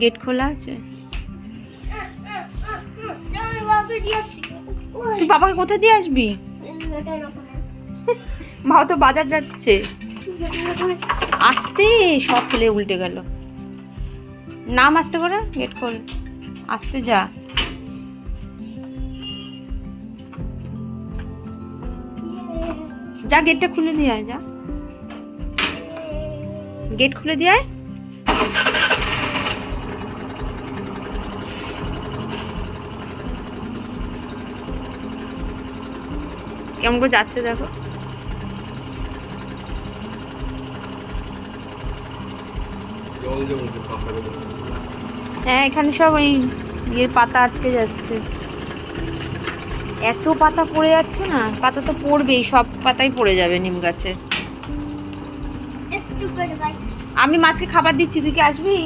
Gate খোলা আছে? তুই বাবাকে কোথায় দিয়ে আসবি? ভাও তো বাজার যাচ্ছে। আসতে, সব ফেলে উল্টে গেল। নাম আসতে করে গেট খোল। আসতে যা। যা, গেটটা খুলে দিয়ে যা। গেট খুলে দিয়ে কেমন করে যাচ্ছে দেখো। হ্যাঁ এখানে সব ওই ইয়ের পাতা আটকে যাচ্ছে। এত পাতা পড়ে যাচ্ছে না? পাতা তো পড়বেই সব পাতাই পড়ে যাবে নিম গাছে। আমি মাছকে খাবার দিচ্ছি তুই কি আসবি?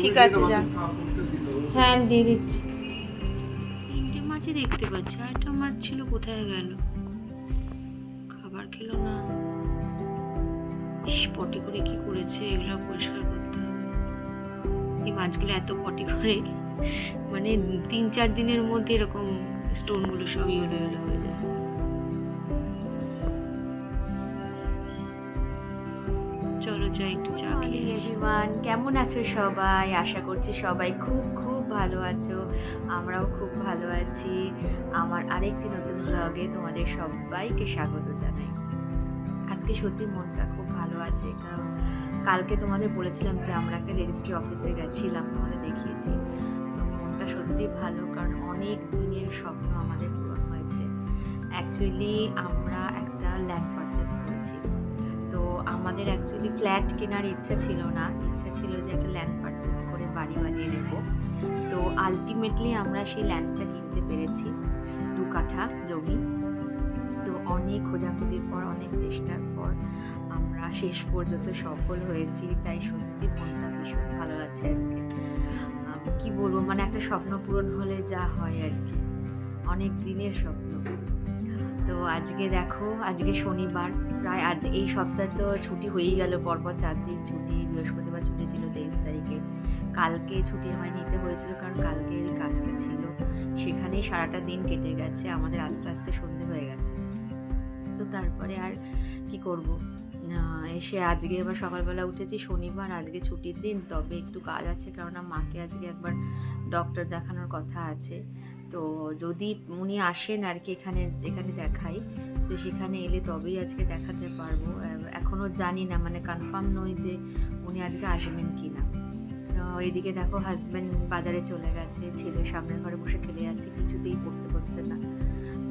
ঠিক আছে, যা। হ্যাঁ আমি দিয়ে দিচ্ছি। মাছই দেখতে পাচ্ছি। আর একটা মাছ ছিল কোথায় গেল? খাবার খেলো না। ইস পটি করে কি করেছে? এগুলো পরিষ্কার করতে হবে। এই মাছগুলো এত পটি করে মানে তিন চার দিনের মধ্যে এরকম স্টোনগুলো সব ইয়েলো ইয়েলো হয়ে যায়। চলো যাই একটু চা খেয়ে কেমন আছো সবাই? আশা করছি সবাই খুব খুব ভালো আছো? আমরাও খুব ভালো আছি। আমার আরেকটি নতুন ব্লগে তোমাদের সবাইকে স্বাগত জানাই। আজকে সত্যি মনটা খুব ভালো আছে, কারণ কালকে তোমাদের বলেছিলাম যে আমরা একটা রেজিস্ট্রি অফিসে গেছিলাম, তোমাদের দেখিয়েছি। তো মনটা সত্যি ভালো, কারণ অনেক দিনের স্বপ্ন আমাদের পূরণ হয়েছে। অ্যাকচুয়ালি আমরা একটা ল্যান্ড পারচেস করেছি। আমাদের অ্যাকচুয়ালি ফ্ল্যাট কেনার ইচ্ছা ছিল না। ইচ্ছা ছিল যে একটা ল্যান্ড পারচেস করে বাড়ি বানিয়ে নেব। তো আলটিমেটলি আমরা সেই ল্যান্ডটা কিনতে পেরেছি। দু কাঠা জমি। তো অনেক খোঁজাখুঁজির পর, অনেক চেষ্টার পর আমরা শেষ পর্যন্ত সফল হয়েছি। তাই সত্যি মনটা ভীষণ ভালো আছে আজকে। কি বলব? মানে একটা স্বপ্ন পূরণ হলে যা হয় আর কি। অনেক দিনের স্বপ্ন। আজকে দেখো, আজকে শনিবার। প্রায় আজ এই সপ্তাহে তো ছুটি হয়েই গেল, পরপর চার দিন ছুটি, বৃহস্পতিবার ছুটি ছিল তেইশ তারিখে। কালকে ছুটি আমায় নিতে হয়েছিল কারণ কালকে ওই কাজটা ছিল। সেখানেই সারাটা দিন কেটে গেছে, আমাদের আস্তে আস্তে সন্ধে হয়ে গেছে। তো তারপরে আর কি করব? এসে আজকে এবার সকালবেলা উঠেছি, শনিবার, আজকে ছুটির দিন, তবে একটু কাজ আছে কারণ মাকে আজকে একবার ডক্টর দেখানোর কথা আছে। তো যদি উনি আসেন আর কি এখানে, যেখানে দেখাই, তো সেখানে এলে তবেই আজকে দেখাতে পারব। এখনও জানি না মানে কনফার্ম নই যে উনি আজকে আসবেন কি না এইদিকে দেখো হাজব্যান্ড বাজারে চলে গেছে, ছেলে সামনের ঘরে বসে খেলে যাচ্ছে কিছুতেই পড়তে বসছে না।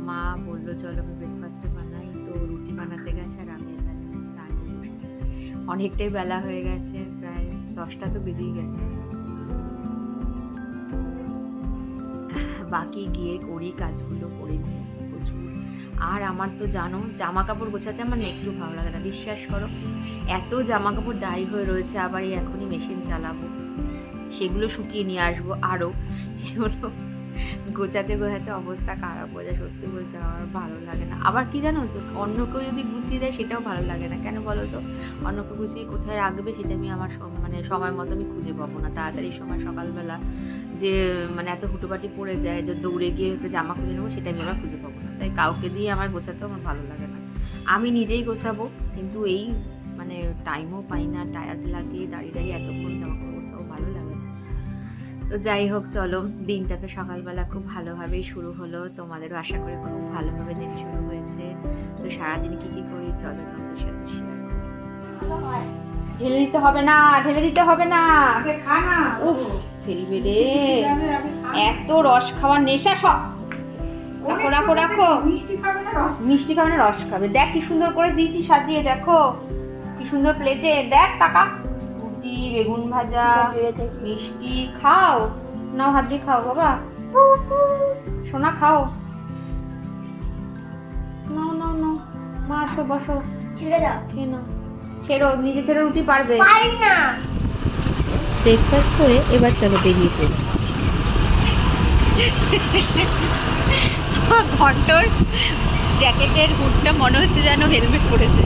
মা বলল, চলো আমি ব্রেকফাস্টে বানাই, তো রুটি বানাতে গেছে আর আমি এখানে চা নিয়ে বসেছি। অনেকটাই বেলা হয়ে গেছে, প্রায় দশটা তো বেজেই গেছে। বাকি গিয়ে করি কাজগুলো করে নিই প্রচুর। আর আমার তো জানো জামা কাপড় গোছাতে আমার একটু ভালো লাগে না, বিশ্বাস করো। এত জামা কাপড় ডাই হয়ে রয়েছে, আবার এই এখনই মেশিন চালাবো। সেগুলো শুকিয়ে নিয়ে আসব আরও সেগুলো গোছাতে গোছাতে অবস্থা খারাপ হয়ে যায়, সত্যি বলছে আমার ভালো লাগে না। আবার কি জানো তো, অন্য কেউ যদি গুছিয়ে দেয় সেটাও ভালো লাগে না। কেন বলো তো? অন্য কেউ গুছিয়ে কোথায় রাখবে সেটা আমি আমার মানে সময় মতো আমি খুঁজে পাবো না। তাড়াতাড়ি সময় সকালবেলা যে মানে এত হুটোপাটি পড়ে যায়, যে দৌড়ে গিয়ে একটা জামা খুঁজে নেব সেটা আমি আবার খুঁজে পাবো না। তাই কাউকে দিয়ে আমার গোছাতেও আমার ভালো লাগে না। আমি নিজেই গোছাবো, কিন্তু এই মানে টাইমও পাই না টায়ার্ড লাগে, দাঁড়িয়ে দাঁড়িয়ে এতক্ষণ জামা কাপড় গোছাবো, ভালো লাগে তো যাই হোক চলো দিনটা তো সকালবেলা খুব ভালোভাবেই শুরু হলো। তোমাদেরও আশা করি খুব ভালোভাবে দিন শুরু হয়েছে। তো সারাদিন কি কি করি চলো তোমাদের সাথে শেয়ার ঢেলে দিতে হবে না ঢেলে দিতে হবে না। উফ ফেলবে রে। এত রস খাওয়ার নেশা সব। রাখো রাখো রাখো। মিষ্টি খাবে না রস খাবে। দেখ কি সুন্দর করে দিয়েছি সাজিয়ে দেখো। কি সুন্দর প্লেটে দেখ টাকা রুটি বেগুন ভাজা মিষ্টি খাও। নাও হাত দিয়ে খাও বাবা। সোনা খাও। নাও নাও নাও। মা আসো বসো। খেয়ে নাও। ছেড়ো নিজে ছেড়ে রুটি পারবে। না। ব্রেকফাস্ট করে এবার চলো বেরিয়ে পড়ি। ঘন্টর জ্যাকেটের হুডটা মনে হচ্ছে যেন হেলমেট পরেছে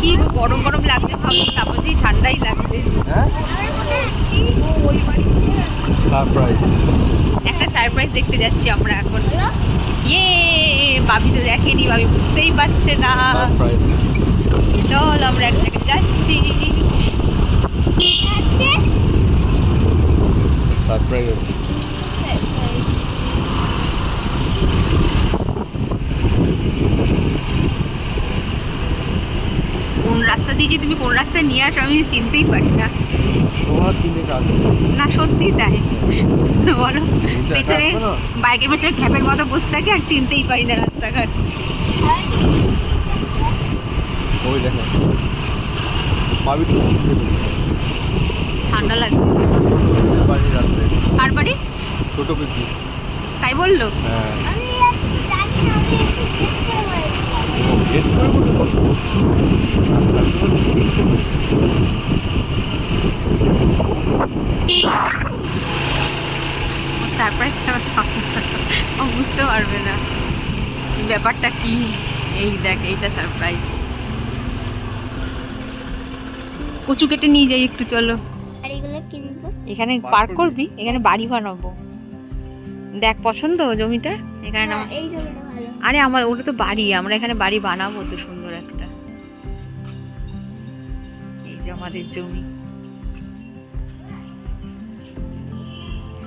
কি গো গরম গরম লাগছে ভাবো তারপর সেই ঠান্ডাই লাগবে হ্যাঁ? সারপ্রাইজ একটা সারপ্রাইজ দেখতে যাচ্ছি আমরা এখন। ইয়ে বাবি তো দেখেনি বাবি বুঝতেই পারছে না। চল আমরা এক জায়গায় যাচ্ছি। সারপ্রাইজ আছে কোন রাস্তা দিয়ে যে তুমি কোন রাস্তায় নিয়ে আসো আমি চিনতেই পারি না। না সত্যি তাই। বলো পেছনে বাইকের পেছনে খ্যাপের মতো বসে থাকি আর চিনতেই পারি না রাস্তাঘাট। ওই দেখো। পাবি তো ঠান্ডা লাগছে। কার বাড়ি? ছোট তাই বলল? হ্যাঁ। গেস করে বলতে সারপ্রাইজ ও বুঝতে পারবে না। ব্যাপারটা কি? এই দেখ এইটা সারপ্রাইজ কচু কেটে নিয়ে যাই একটু চলো। এখানে পার্ক? করবি? এখানে বাড়ি বানাবো। দেখ পছন্দ জমিটা? এখানে হ্যাঁ, না আরে আমার ওটা তো বাড়ি আমরা এখানে বাড়ি বানাবো তো সুন্দর একটা। এই যে আমাদের জমি।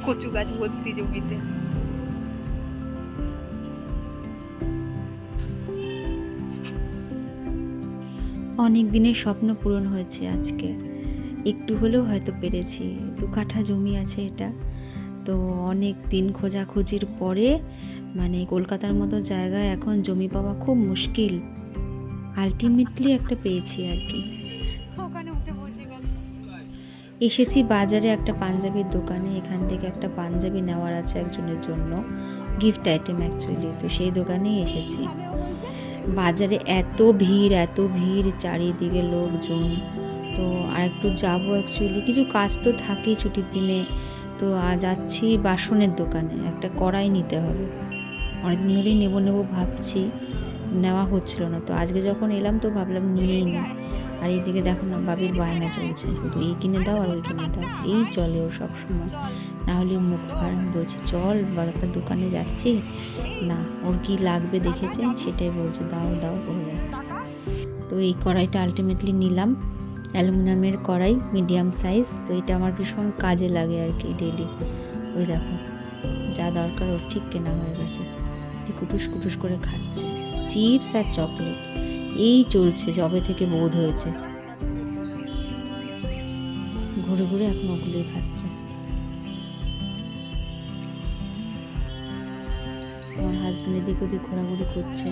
কচু গাছ ভর্তি জমিতে। অনেক দিনের স্বপ্ন পূরণ হয়েছে আজকে। একটু হলেও হয়তো পেরেছি। দু কাঠা জমি আছে এটা। তো অনেক দিন খোঁজাখুঁজির পরে মানে কলকাতার মতো জায়গায় এখন জমি পাওয়া খুব মুশকিল। আলটিমেটলি একটা পেয়েছি আর কি। এসেছি বাজারে একটা পাঞ্জাবির দোকানে এখান থেকে একটা পাঞ্জাবি নেওয়ার আছে একজনের জন্য গিফট আইটেম অ্যাকচুয়ালি তো সেই দোকানেই এসেছি। বাজারে এত ভিড় এত ভিড় চারিদিকে লোকজন তো আর একটু যাব অ্যাকচুয়ালি কিছু কাজ তো থাকেই ছুটির দিনে। তো আজ যাচ্ছি বাসনের দোকানে, একটা কড়াই নিতে হবে। অনেকদিন ধরেই নেব নেব ভাবছি, নেওয়া হচ্ছিল না। তো আজকে যখন এলাম তো ভাবলাম নিয়েই না। আর এইদিকে দেখো না, বাবির বায়না চলছে। শুধু এই কিনে দাও আর ওই কিনে দাও। এই চলে ওর সব সময়। না হলে মুখ ভার। বলছি, চল একটা দোকানে যাচ্ছি। না, ওর কি লাগবে দেখেছে? সেটাই বলছে, দাও দাও করে যাচ্ছে। তো এই কড়াইটা আলটিমেটলি নিলাম। অ্যালুমিনিয়ামের কড়াই মিডিয়াম সাইজ, তো এটা আমার ভীষণ কাজে লাগে আর কি ডেলি ওই দেখো, যা দরকার ওর ঠিক কেনা হয়ে গেছে। কুটুস কুটুস করে খাচ্ছে। চিপস আর চকলেট, এই চলছে জবে থেকে বোধ হয়েছে। ঘুরে ঘুরে এখন ওগুলোই খাচ্ছে। আমার হাজব্যান্ড এদিক ওদিক ঘোরাঘুরি করছে।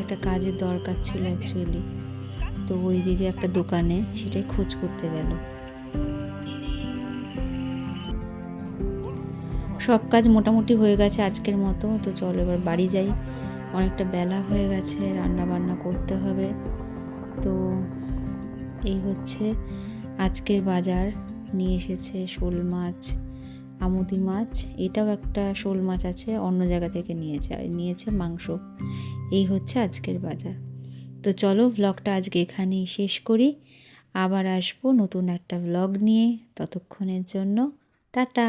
একটা কাজের দরকার ছিল অ্যাকচুয়ালি তো ওই দিকে একটা দোকানে সেটাই খোঁজ করতে গেল। সব কাজ মোটামুটি হয়ে গেছে আজকের মতো, তো চলো এবার বাড়ি যাই। অনেকটা বেলা হয়ে গেছে রান্না বান্না করতে হবে। তো এই হচ্ছে আজকের বাজার। নিয়ে এসেছে শোল মাছ, আমুদি মাছ। এটাও একটা শোল মাছ আছে, অন্য জায়গা থেকে নিয়েছে আর নিয়েছে মাংস। এই হচ্ছে আজকের বাজার। তো চলো ভ্লগটা আজকে এখানেই শেষ করি। আবার আসব নতুন একটা ভ্লগ নিয়ে ততক্ষণের জন্য। টাটা!